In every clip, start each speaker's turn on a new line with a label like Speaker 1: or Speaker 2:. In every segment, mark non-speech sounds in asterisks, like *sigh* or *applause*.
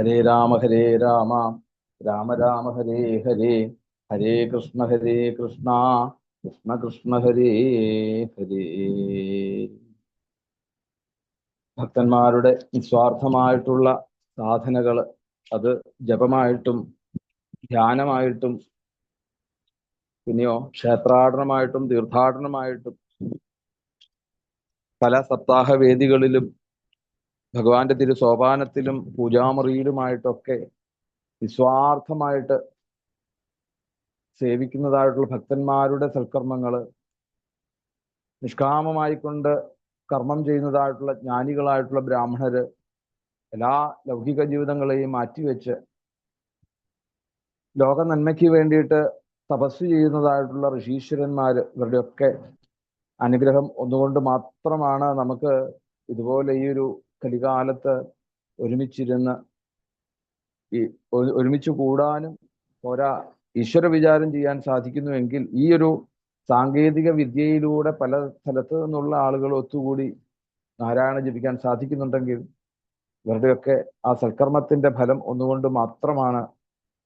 Speaker 1: ഹരേ രാമ ഹരേ രാമ. രാമ രാമ ഹരേ ഹരേ. ഹരേ കൃഷ്ണ ഹരേ കൃഷ്ണ. കൃഷ്ണ കൃഷ്ണ ഹരേ ഹരേ. ഭക്തന്മാരുടെ നിസ്വാർത്ഥമായിട്ടുള്ള സാധനകൾ അത് ജപമായിട്ടും ധ്യാനമായിട്ടും പിന്നെയോ ക്ഷേത്രാടനമായിട്ടും തീർത്ഥാടനമായിട്ടും പല സപ്താഹ വേദികളിലും ഭഗവാന്റെ തിരു സോപാനത്തിലും പൂജാമുറിയിലുമായിട്ടൊക്കെ നിസ്വാർത്ഥമായിട്ട് സേവിക്കുന്നതായിട്ടുള്ള ഭക്തന്മാരുടെ സൽക്കർമ്മങ്ങൾ നിഷ്കാമമായിക്കൊണ്ട് കർമ്മം ചെയ്യുന്നതായിട്ടുള്ള ജ്ഞാനികളായിട്ടുള്ള ബ്രാഹ്മണര് എല്ലാ ലൗകിക ജീവിതങ്ങളെയും മാറ്റിവെച്ച് ലോക നന്മയ്ക്ക് വേണ്ടിയിട്ട് തപസ് ചെയ്യുന്നതായിട്ടുള്ള ഋഷീശ്വരന്മാര് ഇവരുടെയൊക്കെ അനുഗ്രഹം ഒന്നുകൊണ്ട് മാത്രമാണ് നമുക്ക് ഇതുപോലെ ഈ ഒരു കലികാലത്ത് ഒരുമിച്ചിരുന്ന് ഈ ഒരുമിച്ച് കൂടാനും പോരാ ഈശ്വര വിചാരം ചെയ്യാൻ സാധിക്കുന്നുവെങ്കിൽ ഈ ഒരു സാങ്കേതിക വിദ്യയിലൂടെ പല സ്ഥലത്ത് നിന്നുള്ള ആളുകൾ ഒത്തുകൂടി നാരായണ ജപിക്കാൻ സാധിക്കുന്നുണ്ടെങ്കിൽ ഇവരുടെയൊക്കെ ആ സൽക്കർമ്മത്തിന്റെ ഫലം ഒന്നുകൊണ്ട് മാത്രമാണ്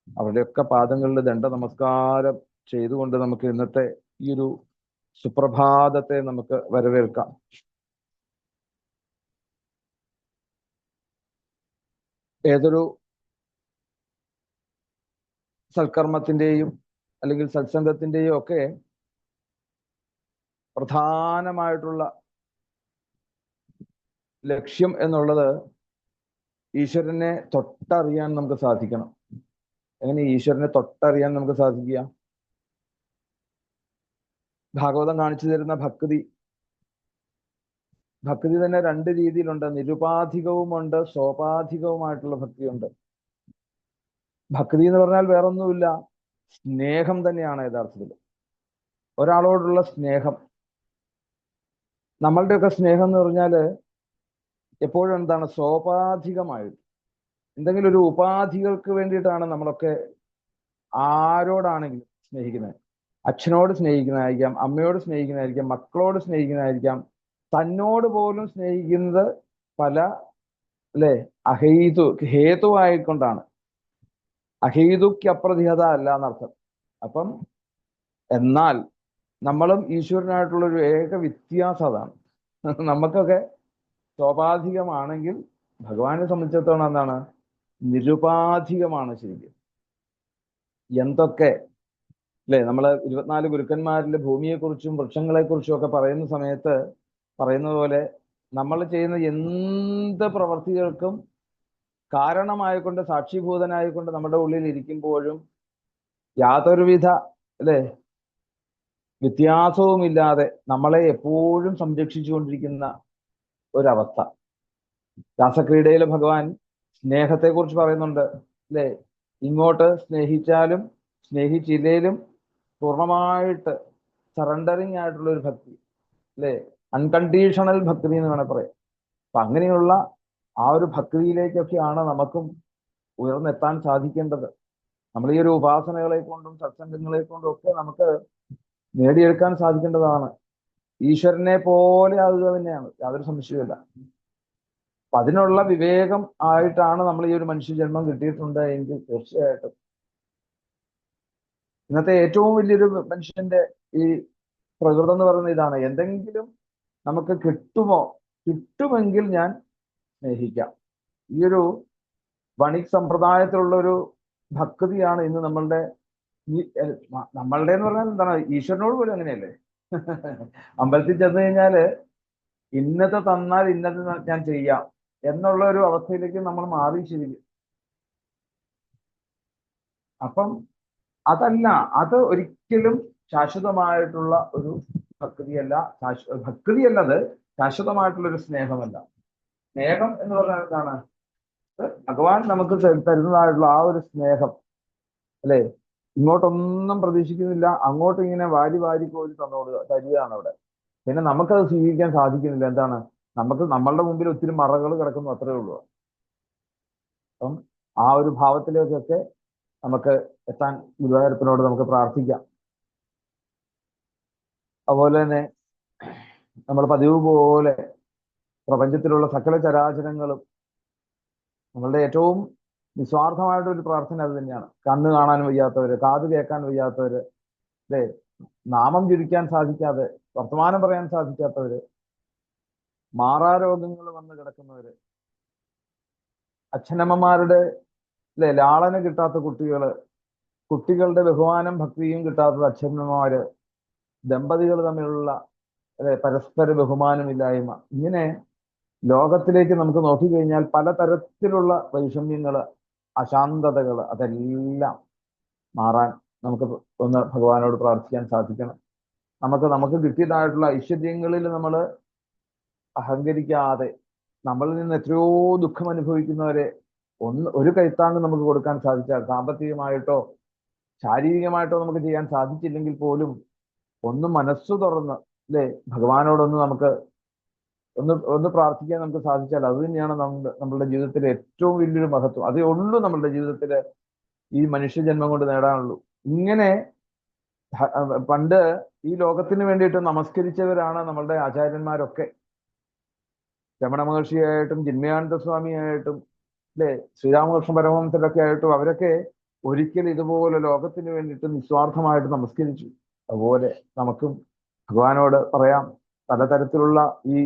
Speaker 1: അവരുടെയൊക്കെ പാദങ്ങളിൽ ദണ്ഡ നമസ്കാരം ചെയ്തുകൊണ്ട് നമുക്ക് ഇന്നത്തെ ഈ ഒരു സുപ്രഭാതത്തെ നമുക്ക് വരവേൽക്കാം. ഏതൊരു സൽക്കർമ്മത്തിന്റെയും അല്ലെങ്കിൽ സത്സംഗത്തിന്റെയും ഒക്കെ പ്രധാനമായിട്ടുള്ള ലക്ഷ്യം എന്നുള്ളത് ഈശ്വരനെ തൊട്ടറിയാൻ നമുക്ക് സാധിക്കണം. എങ്ങനെ ഈശ്വരനെ തൊട്ടറിയാൻ നമുക്ക് സാധിക്കുക? ഭാഗവതം കാണിച്ചു തരുന്ന ഭക്തി ഭക്തി തന്നെ രണ്ട് രീതിയിലുണ്ട്. നിരുപാധികവുമുണ്ട് സോപാധികവുമായിട്ടുള്ള ഭക്തിയുണ്ട്. ഭക്തി എന്ന് പറഞ്ഞാൽ വേറൊന്നുമില്ല. സ്നേഹം തന്നെയാണ് യഥാർത്ഥത്തിൽ. ഒരാളോടുള്ള സ്നേഹം. നമ്മളുടെയൊക്കെ സ്നേഹം എന്ന് പറഞ്ഞാൽ എപ്പോഴും എന്താണ് സോപാധികമായിട്ട് എന്തെങ്കിലും ഒരു ഉപാധികൾക്ക് വേണ്ടിയിട്ടാണ് നമ്മളൊക്കെ ആരോടാണെങ്കിലും സ്നേഹിക്കുന്നത്. അച്ഛനോട് സ്നേഹിക്കുന്നതായിരിക്കാം അമ്മയോട് സ്നേഹിക്കുന്നതായിരിക്കാം മക്കളോട് സ്നേഹിക്കുന്നതായിരിക്കാം തന്നോട് പോലും സ്നേഹിക്കുന്നത് പല അല്ലെ? അഹേതു ഹേതുവായിക്കൊണ്ടാണ്. അഹേതുക്കപ്രതിഹത അല്ല എന്നർത്ഥം. അപ്പം എന്നാൽ നമ്മളും ഈശ്വരനായിട്ടുള്ള ഒരു ഏക വ്യത്യാസം അതാണ്. നമുക്കൊക്കെ സ്വാഭാവികമാണെങ്കിൽ ഭഗവാനെ സംബന്ധിച്ചിടത്തോളം എന്താണ്? നിരുപാധികമാണ് ശരിക്കും. എന്തൊക്കെ അല്ലെ? നമ്മൾ ഇരുപത്തിനാല് ഗുരുക്കന്മാരിലെ ഭൂമിയെക്കുറിച്ചും വൃക്ഷങ്ങളെക്കുറിച്ചും ഒക്കെ പറയുന്ന സമയത്ത് പറയുന്നത് പോലെ നമ്മൾ ചെയ്യുന്ന എന്ത് പ്രവൃത്തികൾക്കും കാരണമായിക്കൊണ്ട് സാക്ഷിഭൂതനായിക്കൊണ്ട് നമ്മുടെ ഉള്ളിൽ ഇരിക്കുമ്പോഴും യാതൊരുവിധ അല്ലെ? വ്യത്യാസവുമില്ലാതെ നമ്മളെ എപ്പോഴും സംരക്ഷിച്ചുകൊണ്ടിരിക്കുന്ന ഒരവസ്ഥ. രാസക്രീഡയിൽ ഭഗവാൻ സ്നേഹത്തെക്കുറിച്ച് പറയുന്നുണ്ട് അല്ലെ? ഇങ്ങോട്ട് സ്നേഹിച്ചാലും സ്നേഹിച്ചില്ലേലും പൂർണമായിട്ട് സറണ്ടറിങ് ആയിട്ടുള്ള ഒരു ഭക്തി അല്ലെ? അൺകണ്ടീഷണൽ ഭക്തി എന്ന് വേണേൽ പറയാം. അപ്പൊ അങ്ങനെയുള്ള ആ ഒരു ഭക്തിയിലേക്കൊക്കെയാണ് നമുക്കും ഉയർന്നെത്താൻ സാധിക്കേണ്ടത്. നമ്മൾ ഈ ഒരു ഉപാസനകളെ കൊണ്ടും സത്സംഗങ്ങളെ കൊണ്ടും ഒക്കെ നമുക്ക് നേടിയെടുക്കാൻ സാധിക്കേണ്ടതാണ്. ഈശ്വരനെ പോലെ ആകുക തന്നെയാണ് യാതൊരു സംശയമില്ല അപ്പൊ അതിനുള്ള വിവേകം ആയിട്ടാണ് നമ്മൾ ഈ ഒരു മനുഷ്യജന്മം കിട്ടിയിട്ടുണ്ട് എങ്കിൽ തീർച്ചയായിട്ടും. ഇന്നത്തെ ഏറ്റവും വലിയൊരു മനുഷ്യന്റെ ഈ പ്രകൃതം എന്ന് പറയുന്നത് ഇതാണ്. എന്തെങ്കിലും നമുക്ക് കിട്ടുമോ? കിട്ടുമെങ്കിൽ ഞാൻ സ്നേഹിക്കാം. ഈ ഒരു വണിക് സമ്പ്രദായത്തിലുള്ള ഒരു ഭക്തിയാണ് ഇന്ന് നമ്മളുടെ നമ്മളുടെ എന്ന് പറഞ്ഞാൽ എന്താണ്? ഈശ്വരനോട് പോലും അങ്ങനെയല്ലേ? *laughs* അമ്പലത്തിൽ ചെന്ന് കഴിഞ്ഞാൽ ഇന്നത്തെ തന്നാൽ ഇന്നത്തെ ഞാൻ ചെയ്യാം എന്നുള്ള ഒരു അവസ്ഥയിലേക്ക് നമ്മൾ മാറി ശരിക്കും. അപ്പം അതല്ല അത് ഒരിക്കലും ശാശ്വതമായിട്ടുള്ള ഒരു ഭക്തിയല്ല ഭക്തി എന്നത് ശാശ്വതമായിട്ടുള്ള ഒരു സ്നേഹമല്ല. സ്നേഹം എന്ന് പറഞ്ഞാൽ എന്താണ്? ഭഗവാൻ നമുക്ക് തരുന്നതായിട്ടുള്ള ആ ഒരു സ്നേഹം. അല്ലെ? ഇങ്ങോട്ടൊന്നും പ്രതീക്ഷിക്കുന്നില്ല. അങ്ങോട്ട് ഇങ്ങനെ വാരി വാരി കോരി തന്നോളുക തരികയാണ് അവിടെ പിന്നെ നമുക്കത് സ്വീകരിക്കാൻ സാധിക്കുന്നില്ല. എന്താണ്? നമുക്ക് നമ്മളുടെ മുമ്പിൽ ഒത്തിരി മറകൾ കിടക്കുന്നു അത്രേ ഉള്ളൂ. അപ്പം ആ ഒരു ഭാവത്തിലേക്കൊക്കെ നമുക്ക് എത്താൻ ഗുരുവായൂരപ്പനോട് നമുക്ക് പ്രാർത്ഥിക്കാം. അതുപോലെ തന്നെ നമ്മൾ പതിവ് പോലെ പ്രപഞ്ചത്തിലുള്ള സകല ചരാചരങ്ങളും നമ്മളുടെ ഏറ്റവും നിസ്വാർത്ഥമായിട്ടൊരു പ്രാർത്ഥന അത് തന്നെയാണ്. കണ്ണ് കാണാൻ വയ്യാത്തവര് കാത് കേൾക്കാൻ വയ്യാത്തവര് അല്ലേ? നാമം ജപിക്കാൻ സാധിക്കാതെ വർത്തമാനം പറയാൻ സാധിക്കാത്തവര് മാറാരോഗങ്ങൾ വന്ന് കിടക്കുന്നവര് അച്ഛനമ്മമാരുടെ അല്ലെ? ലാളന കിട്ടാത്ത കുട്ടികൾ കുട്ടികളുടെ ബഹുമാനം ഭക്തിയും കിട്ടാത്തത് അച്ഛനമ്മമാര് ദമ്പതികൾ തമ്മിലുള്ള പരസ്പര ബഹുമാനമില്ലായ്മ ഇങ്ങനെ ലോകത്തിലേക്ക് നമുക്ക് നോക്കിക്കഴിഞ്ഞാൽ പലതരത്തിലുള്ള വൈഷമ്യങ്ങൾ അശാന്തതകൾ അതെല്ലാം മാറാൻ നമുക്ക് ഒന്ന് ഭഗവാനോട് പ്രാർത്ഥിക്കാൻ സാധിക്കണം. നമുക്ക് നമുക്ക് കിട്ടിയതായിട്ടുള്ള ഐശ്വര്യങ്ങളിൽ നമ്മൾ അഹങ്കരിക്കാതെ നമ്മളിൽ നിന്ന് എത്രയോ ദുഃഖം അനുഭവിക്കുന്നവരെ ഒന്ന് ഒരു കൈത്താങ്ങ് നമുക്ക് കൊടുക്കാൻ സാധിച്ചാൽ സാമ്പത്തികമായിട്ടോ ശാരീരികമായിട്ടോ നമുക്ക് ചെയ്യാൻ സാധിച്ചില്ലെങ്കിൽ പോലും ഒന്ന് മനസ്സ് തുറന്ന് അല്ലേ? ഭഗവാനോടൊന്ന് നമുക്ക് ഒന്ന് ഒന്ന് പ്രാർത്ഥിക്കാൻ നമുക്ക് സാധിച്ചാൽ അത് തന്നെയാണ് നമ്മുടെ നമ്മളുടെ ജീവിതത്തിലെ ഏറ്റവും വലിയൊരു മഹത്വം. അതേ ഉള്ളൂ നമ്മളുടെ ജീവിതത്തിൽ ഈ മനുഷ്യജന്മം കൊണ്ട് നേടാനുള്ളൂ. ഇങ്ങനെ പണ്ട് ഈ ലോകത്തിന് വേണ്ടിയിട്ട് നമസ്കരിച്ചവരാണ് നമ്മളുടെ ആചാര്യന്മാരൊക്കെ. രമണ മഹർഷിയായിട്ടും ജിന്മയാനന്ദ സ്വാമിയായിട്ടും അല്ലെ? ശ്രീരാമകൃഷ്ണ പരമഹംസരൊക്കെ ആയിട്ടും അവരൊക്കെ ഒരിക്കൽ ഇതുപോലെ ലോകത്തിന് വേണ്ടിയിട്ട് നിസ്വാർത്ഥമായിട്ട് നമസ്കരിച്ചു. അതുപോലെ നമുക്ക് ഭഗവാനോട് പറയാം പലതരത്തിലുള്ള ഈ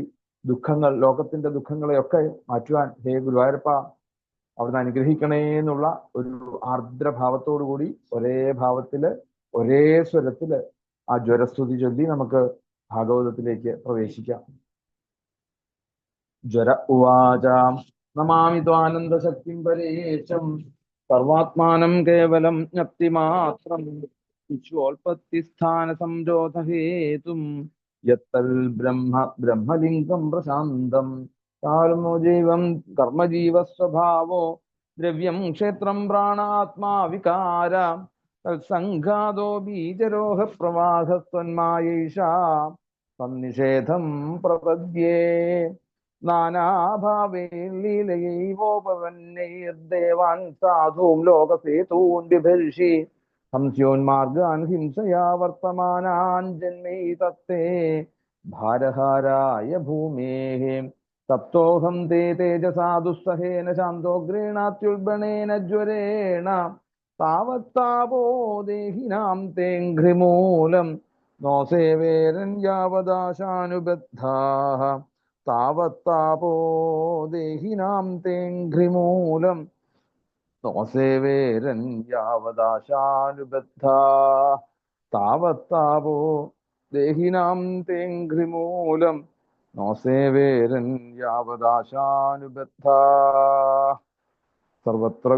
Speaker 1: ദുഃഖങ്ങൾ ലോകത്തിന്റെ ദുഃഖങ്ങളെയൊക്കെ മാറ്റുവാൻ ഹേ ഗുരുവായൂരപ്പ അവിടുന്ന് അനുഗ്രഹിക്കണേ എന്നുള്ള ഒരു ആർദ്രഭാവത്തോടു കൂടി ഒരേ ഭാവത്തിൽ ഒരേ സ്വരത്തിൽ ആ ജ്വരസ്തുതി ചൊല്ലി നമുക്ക് ഭാഗവതത്തിലേക്ക് പ്രവേശിക്കാം. ജ്വര ഉവാചാം നമാമി ത്വാനന്ദശക്തിം പരേശം സർവാത്മാനം കേവലം ജ്ഞപ്തിമാത്രം. വിശ്വോൽപത്തിസ്ഥാന സംരോധഹേതും യത്തൽ ബ്രഹ്മ ബ്രഹ്മലിംഗം പ്രശാന്തം. കാർമോ ജീവം കർമ്മജീവസ്വഭാവോ ദ്രവ്യം ക്ഷേത്രം പ്രാണാത്മാ വികാര തത്സംഘാതോ ബീജരോഹ പ്രവാഹസ്വന്മായേഷ സന്നിഷേധം പ്രപദ്യേ. നാനാഭാവേ ലീലയൈവോപവന്നൈർദേവാൻ സാധൂം ലോകസേതൂൻ ബിഭർഷി ഹംസ്യോന്മാർഗാൻ ഹിംസയാ വർത്തമാനാൻ ജന്മേ തത്തേ ഭാരഹാരായ ഭൂമേः. തപ്തോഹം തേ തേജസാ ദുസ്സഹേന ശാന്തോ ഗൃണാത്യുൽബണേന ജ്വരേണ താവത്താവോ ദേഹിനാം തേഘ്രിമൂലം നോ സേവേരൻ യാവദാശാനുബദ്ധാः. താവത്താപോ ദേഹിനാം തേഘ്രിമൂലം നോ സേവേരൻ താവത്താവോ ദേഹിനാം തേഘ്രിമൂലം നോ സേവേരൻ യാവദാശാനുബദ്ധാ. സർവത്ര